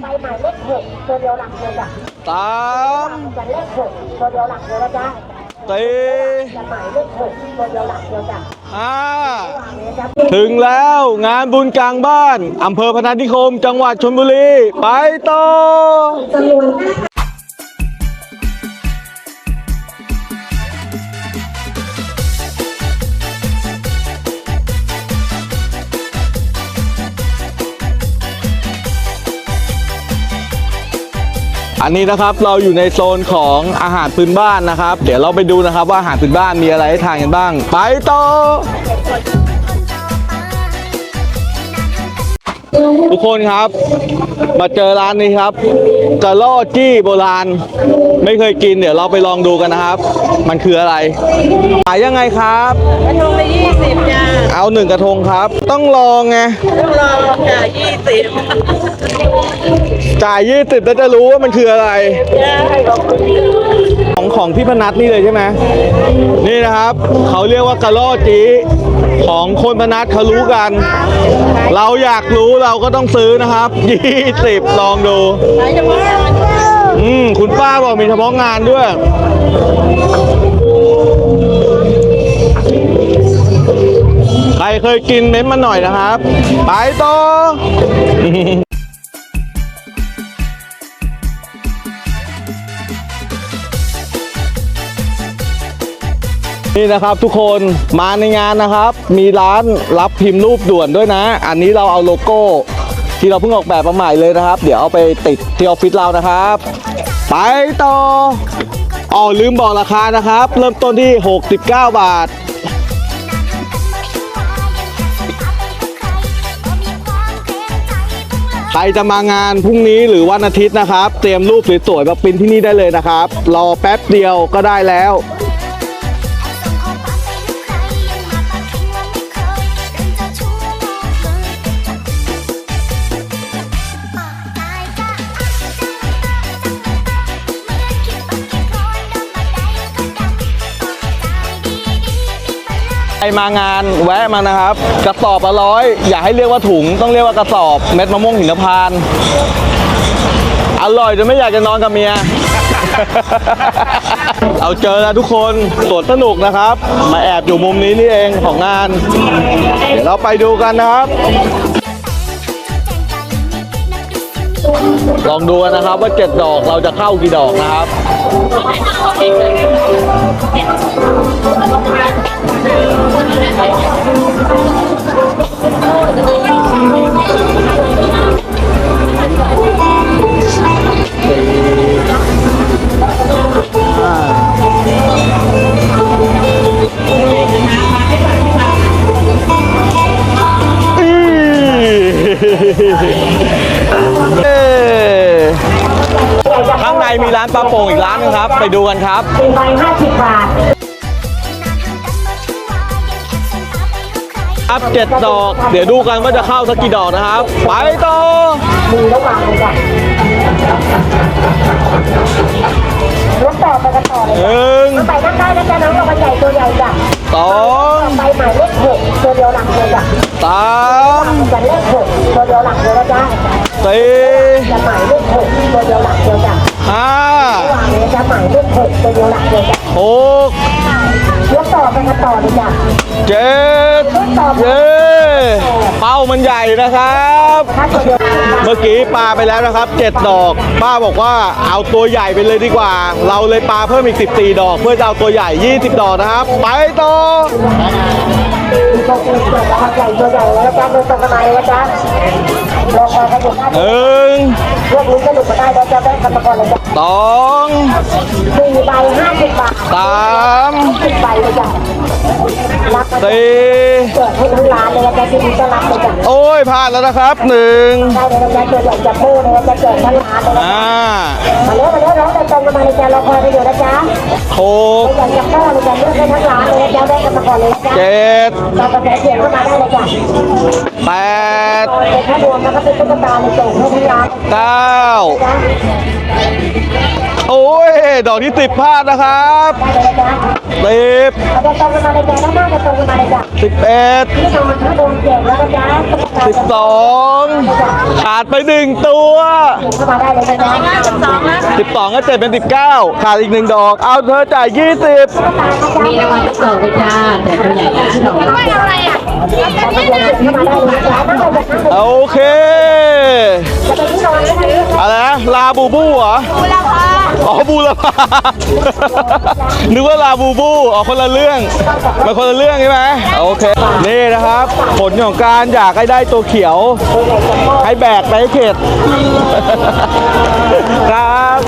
ไปหมายเลขหกตัวเดียวหลักเลยจ้ะสามจะเลขหกตัวเดียวหลักเลยนะจ๊ะสี่จะหมายเลขหกตัวเดียวหลักเลยจ้ะห้าวางเลยนะจ๊ะถึงแล้วงานบุญกลางบ้านอำเภอพนัสนิคม จังหวัดชลบุรี ไปต่อ อันนี้นะครับเราอยู่ในโซนของอาหารพื้นบ้านนะครับ เดี๋ยวเราไปดูนะครับว่าอาหารพื้นบ้านมีอะไรให้ทานกันบ้าง ไปต่อ ทุกคนครับ มาเจอร้านนี้ครับกะล่อจี้โบราณ ไม่เคยกินเดี๋ยวเราไปลองดูกันนะครับ มันคืออะไรขายยังไงครับกระทงละยี่สิบจ้าเอาหนึ่งกระทงครับ ต้องลองไงต้องรอจ้ายี่สิบจ่ายยี่สิบแล้วจะรู้ว่ามันคืออะไรจ้าของของพี่พนัทนี่เลยใช่ไหมนี่นะครับ เขาเรียกว่ากะล่อจีของคนพนัทเขารู้กัน เราอยากรู้เราก็ต้องซื้อนะครับยี่สิบลองดูขายเฉพาะงานอืมคุณป้าบอกมีเฉพาะงานด้วย ใครเคยกินเม้นต์มาหน่อยนะครับ ไปต่อ นี่นะครับทุกคนมาในงานนะครับ มีร้านรับพิมพ์รูปด่วนด้วยนะ อันนี้เราเอาโลโก้ ที่เราเพิ่งออกแบบมาใหม่เลยนะครับ เดี๋ยวเอาไปติดที่ออฟฟิศเรานะครับ ไปต่ออ๋อลืมบอกราคานะครับ เริ่มต้นที่ 69 บาทใครจะมางานพรุ่งนี้หรือวันอาทิตย์นะครับ เตรียมรูปสวยๆมาปริ้นที่นี่ได้เลยนะครับ รอแป๊บเดียวก็ได้แล้ว ใครมางานแวะมานะครับ กระสอบละร้อยอย่าให้เรียกว่าถุง ต้องเรียกว่ากระสอบเม็ดมะม่วงหินพานต์อร่อยจนไม่อยากจะนอนกับเมีย เอาเจอแล้วทุกคนสวนสนุกนะครับ มาแอบอยู่มุมนี้นี่เองของงาน เดี๋ยวเราไปดูกันนะครับ ลองดูกันนะครับว่าเจ็ดดอกเราจะเข้ากี่ดอกนะครับ ข้างในมีร้านปลาโป่งอีกร้านนึงครับ ไปดูกันครับเป็นใบห้าสิบบาท ครับเจ็ดดอก เดี๋ยวดูกันว่าจะเข้าสักกี่ดอกนะครับ ไปต่อมีระหว่างเลยจ้ะรถต่อไปกันต่อเลยหจ้ะนึ่งไปด้านใต้นะจ๊ะน้องกับมันใหญ่ตัวใหญ่จ้ะสองไปหมายเลขหกตัวเดียวหลักเลยจ้ะสามจะเลขหกตัวเดียวหลักเลยนะจ๊ะสี่จะหมายเลขหกตัวเดียวหลักเลยจ้ะห้าวางเลยจะหมายเลขหกตัวเดียวหลักเลยจ้ะหก รถต่อไปกันต่อเลยจ้ะเจ็ดรถต่อไปเย้เป้ามันใหญ่นะครับถ้าตัวเดียวเมื่อกี้ปลาไปแล้วนะครับ 7 ดอก ป้าบอกว่าเอาตัวใหญ่ไปเลยดีกว่า เราเลยปลาเพิ่มอีก 14 ดอก เพื่อจะเอาตัวใหญ่ 20 ดอกนะครับ ไปต่อตัวเดียวใหญ่ตัวใหญ่แล้วนะจ๊ะเดินตรงกันมาเลยนะจ๊ะรอคอยกันอยู่นะหนึ่งเรื่องนี้สนุกมาได้แล้วจะได้กันมาก่อนเลยจ้ะสองสี่ใบห้าสิบบาทสาม สิบใบเลยจ้ะรับมาสี่เกิดให้ทั้งร้านเลยนะจ๊ะที่นี่ก็รับเลยจ้ะโอ้ยพลาดแล้วนะครับหนึ่งได้เลยนะจ๊ะเกิดใหญ่จับโบ้เลยนะจ๊ะเกิดทั้งร้านเลยนะอ่ามาเร็ว จ้ะรอคอยไปอยู่นะจ๊ะหกอยากจับพ่อเลยจ้ะเลือกได้ทั้งร้านเลยนะจ๊ะได้กันมาก่อนเลยนะจ๊ะเจ็ดเรากระแสเสียงเข้ามาได้เลยจ้ะแปดตอนเป็นถ้ารวมแล้วก็เป็นตุ๊กตาในส่งให้ทั้งร้านเก้าจ้ะโอ้ย ดอกที่สิบพลาดนะครับได้เลยนะจ๊ะสิบเราจะตรงกันมาเลยจ้ะแล้วมากจะตรงกันมาเลยจ้ะสิบเอ็ดที่นอนถ้าโดนเจ็บแล้วก็จ้ะตุ๊กตาสิบสองขาดไปหนึ่งตัวเข้ามาได้เลยนะจ๊ะสิบสองแล้วสิบสองก็เจ็ดเป็นสิบเก้าขาดอีกหนึ่งดอก เอาเธอจ่ายยี่สิบมีรางวัลทุกดอกเลยจ้าแต่ตัวใหญ่นะดอกละไม่เอาอะไรอะเข้ามาได้เลยนะจ๊ะนั่งเลยจ้ะนั่งเลยโอเคจะเป็นที่นอนนะคะอะไรนะลาบูบูเหรอบูรพาอ๋อบูรพานึกว่าลาบูบูอ๋อคนละเรื่องมันคนละเรื่องใช่ไหมโอเค นี่นะครับ ผลของการอยากให้ได้ตัวเขียว ให้แบกไปให้เข็ดครับ